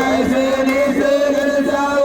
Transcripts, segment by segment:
Kaiser is the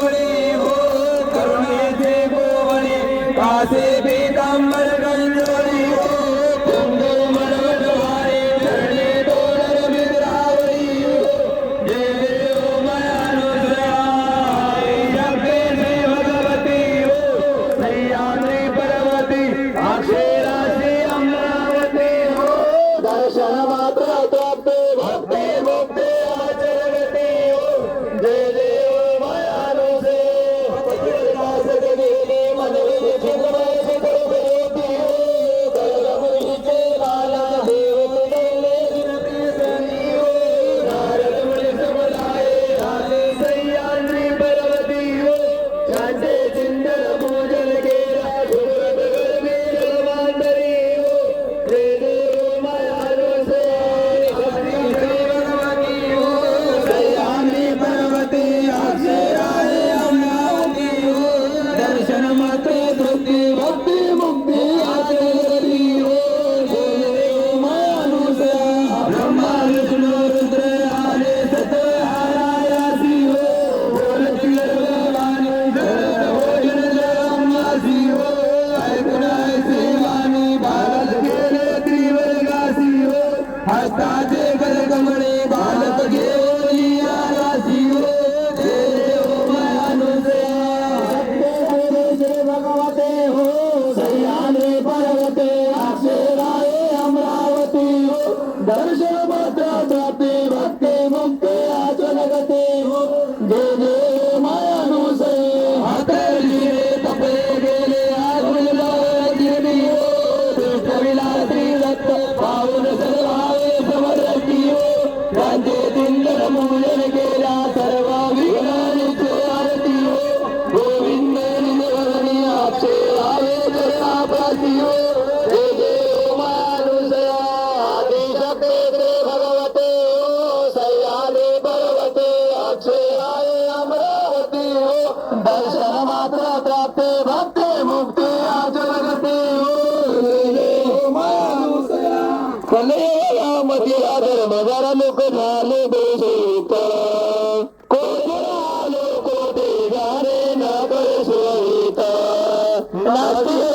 Ustad Não, não, não.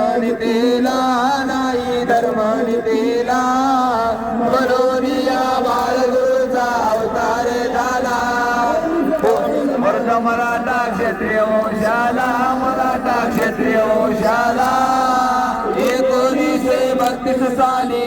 धर्माने तेला नाही धर्माने तेला मनोरिया बाळगुरूचा अवतार झाला. मराठा क्षेत्रिय शाला मराठा क्षेत्रिय वंशाला एकोणीसशे बत्तीस साली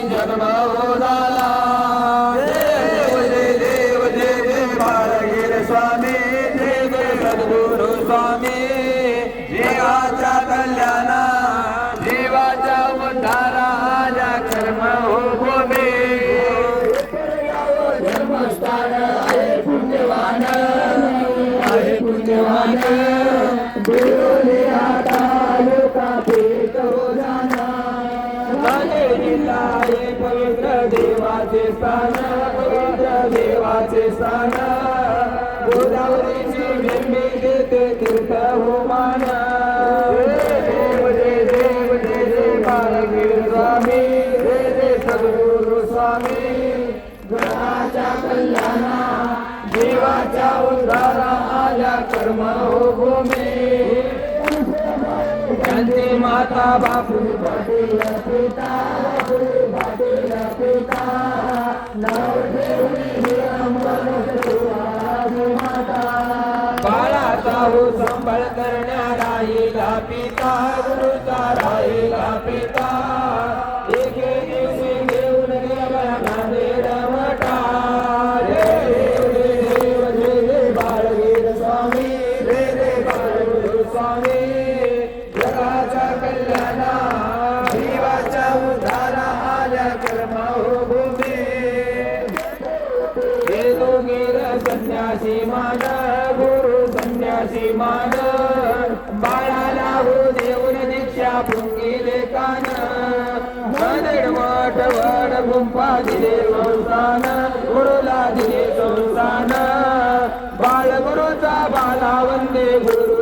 स्वामी जय जय सद्गुरु स्वामी. ग्रहाच्या कल्याणा देवाच्या उद्धारा आल्या कर्म हो भूमी माता बापू पाटील पिता पिता. राहू संभळ करणारा राहिला पिता गुरुचा राहिला पिता. एके दिवशी घेऊन देव बाळगीर स्वामी. रे रे स्वामी. जगाचा कल्याणा जीवाच्या उद्धारा आल्या कर्मा हो भूमी. हे दोघे मान बाळाला हो देऊन दीक्षा भुंगिले कान मनडवट वर गुंपा दिले संस्थान गुरुला दिले संस्थान. बाळ गुरुचा बाला वंदे गुरु.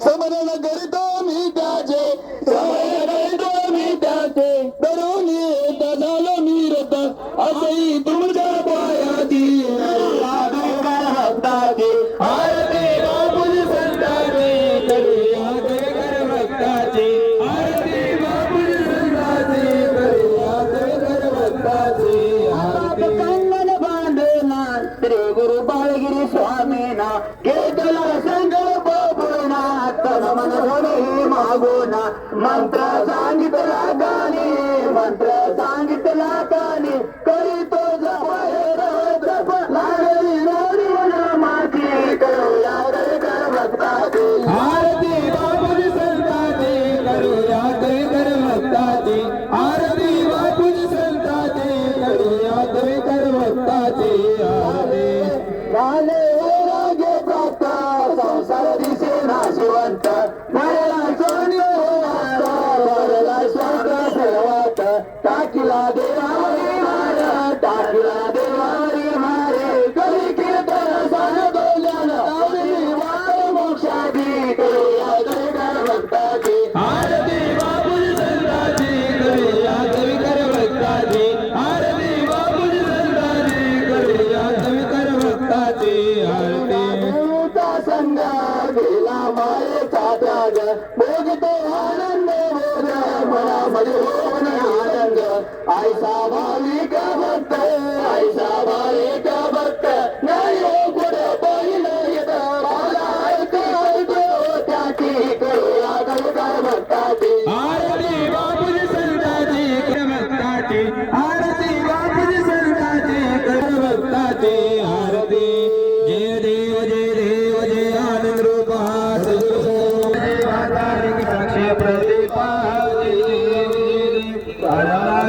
समरण करीतो मी त्याचे करीतो मी त्याचे डरवून येत झालो मी रथ असंही तुम्ही लागो ना मंत्र सांगितला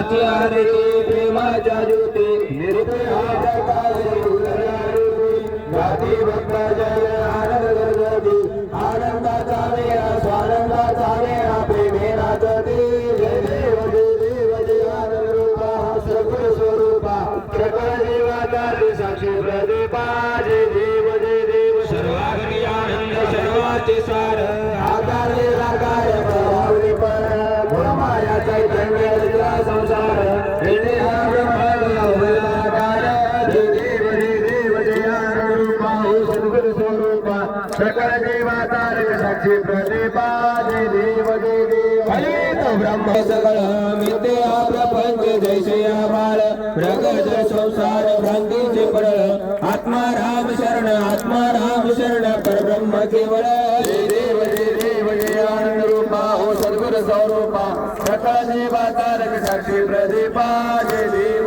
ಪ್ರತಿಯಾಗಬೇಕು सकळ मिथ्या प्रपंच जैसे बाळ प्रगत संसार भ्रांतीचे पडळ आत्मा राम. शरण आत्मा राम शरण परब्रह्म केवळ देव देव आनंद रूपा हो सद्गुर स्वरूपा सकळ देवा तारक साक्षी प्रदीपा जय देव